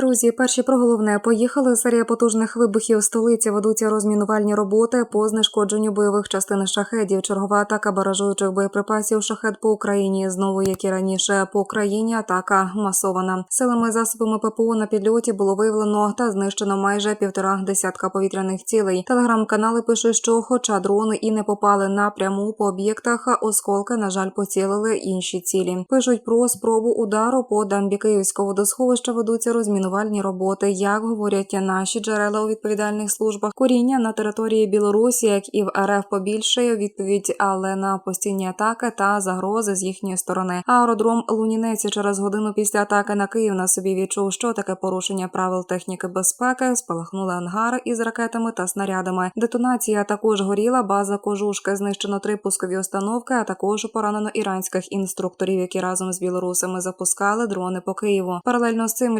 Друзі, перші про головне поїхали. Серія потужних вибухів столиці ведуться розмінувальні роботи по знешкодженню бойових частин шахедів. Чергова атака баражуючих боєприпасів шахед по Україні. Знову як і раніше по Україні атака масована. Силами засобами ППО на підльоті було виявлено та знищено майже півтора десятка повітряних цілей. Телеграм-канали пишуть, що, хоча дрони і не попали напряму по об'єктах, осколки на жаль поцілили інші цілі. Пишуть про спробу удару по дамбі Київського водосховища ведуться розмінувальні роботи. Як говорять наші джерела у відповідальних службах, коріння на території Білорусі, як і в РФ побільшає відповідь, але на постійні атаки та загрози з їхньої сторони. Аеродром Лунінеці через годину після атаки на Київ на собі відчув, що таке порушення правил техніки безпеки. Спалахнули ангари із ракетами та снарядами. Детонація також горіла. База кожушки знищено три пускові установки, а також поранено іранських інструкторів, які разом з білорусами запускали дрони по Києву. Паралельно з цим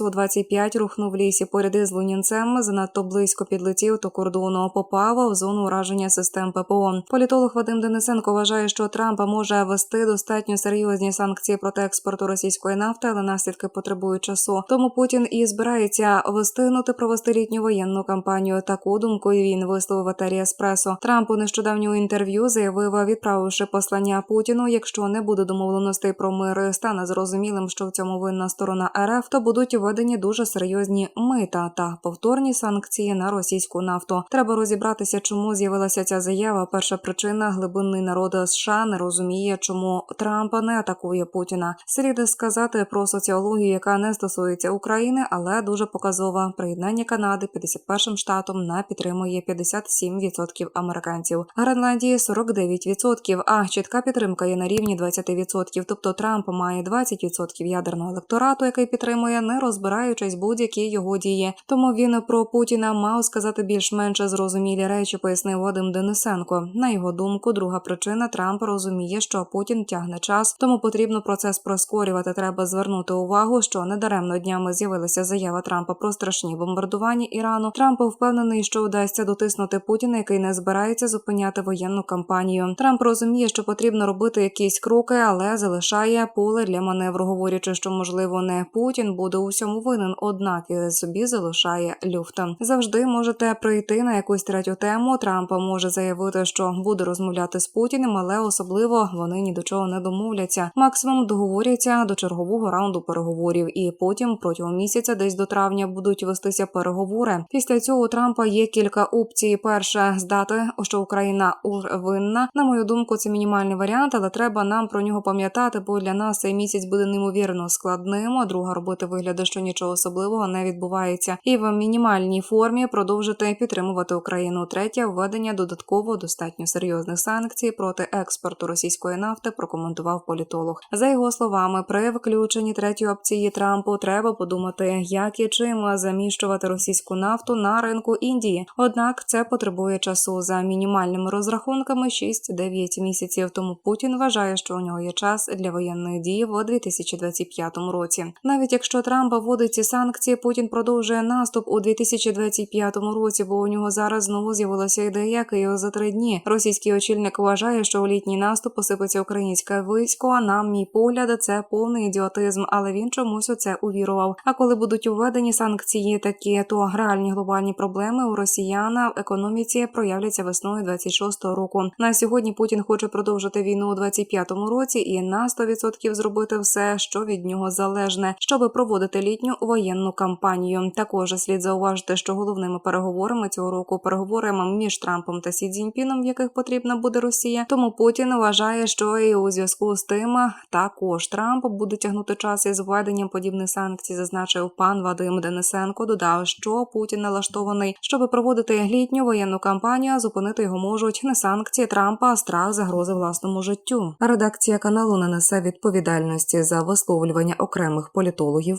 літак Су-25 рухнув лісі поряд із Лунінцем. Занадто близько підлетів до кордону. Попав в зону ураження систем ППО. Політолог Вадим Денисенко вважає, що Трамп може ввести достатньо серйозні санкції проти експорту російської нафти, але наслідки потребують часу. Тому Путін і збирається встигнути провести літню воєнну кампанію. Таку думку він висловив в Еспресо. Трамп у нещодавньому інтерв'ю заявив, відправивши послання Путіну, якщо не буде домовленостей про мир, стане зрозумілим, що в цьому винна сторона РФ, то будуть введені дуже серйозні мита та повторні санкції на російську нафту. Треба розібратися, чому з'явилася ця заява. Перша причина глибинний народ США не розуміє, чому Трамп не атакує Путіна. Слід сказати про соціологію, яка не стосується України, але дуже показова. Приєднання Канади 51 штатом на підтримує 57% американців. Гренландії 49%, а чітка підтримка є на рівні 20%. Тобто Трамп має 20% ядерного електорату, який підтримує, не розбираючись будь-які його дії. Тому він про Путіна мав сказати більш-менш зрозумілі речі, пояснив Вадим Денисенко. На його думку, друга причина Трамп розуміє, що Путін тягне час, тому потрібно процес прискорювати. Треба звернути увагу, що недаремно днями з'явилася заява Трампа про страшні бомбардування Ірану. Трамп впевнений, що вдасться дотиснути Путіна, який не збирається зупиняти воєнну кампанію. Трамп розуміє, що потрібно робити якісь кроки, але залишає поле для маневру, говорячи, що можливо не Путін буде у всьому винен, однак і собі залишає люфта. Завжди можете прийти на якусь третю тему. Трамп може заявити, що буде розмовляти з Путіним, але особливо вони ні до чого не домовляться. Максимум договоряться до чергового раунду переговорів, і потім протягом місяця, десь до травня, будуть вестися переговори. Після цього у Трампа є кілька опцій. Перше здати, що Україна винна. На мою думку, це мінімальний варіант, але треба нам про нього пам'ятати, бо для нас цей місяць буде неймовірно складним. А друга робити вигляди, що нічого особливого не відбувається, і в мінімальній формі продовжити підтримувати Україну. Третє введення додатково достатньо серйозних санкцій проти експорту російської нафти. Прокоментував політолог. За його словами, при виключенні третьої опції Трампу треба подумати, як і чим заміщувати російську нафту на ринку Індії. Однак це потребує часу за мінімальними розрахунками 6-9 місяців. Тому Путін вважає, що у нього є час для воєнної дії в 2025 році. Навіть якщо Трамп вводить ці санкції, Путін продовжує наступ у 2025 році, бо у нього зараз знову з'явилася ідея Києва за три дні. Російський очільник вважає, що у літній наступ посипеться українське військо. На мій погляд, це повний ідіотизм, але він чомусь у це увірував. А коли будуть введені санкції, такі то реальні глобальні проблеми у росіяна в економіці проявляться весною 26-го року. На сьогодні Путін хоче продовжити війну у 25-му році і на 100% зробити все, що від нього залежне, щоб проводити літню воєнну кампанію. Також слід зауважити, що головними переговорами цього року переговорами між Трампом та Сі Цзіньпіном, в яких потрібна буде Росія. Тому Путін вважає, що і у зв'язку з тим також Трамп буде тягнути час із введенням подібних санкцій, зазначив пан Вадим Денисенко. Додав, що Путін налаштований, щоб проводити літню воєнну кампанію. а Зупинити його можуть не санкції Трампа, а страх загрози власному життю. Редакція каналу не несе відповідальності за висловлювання окремих політологів,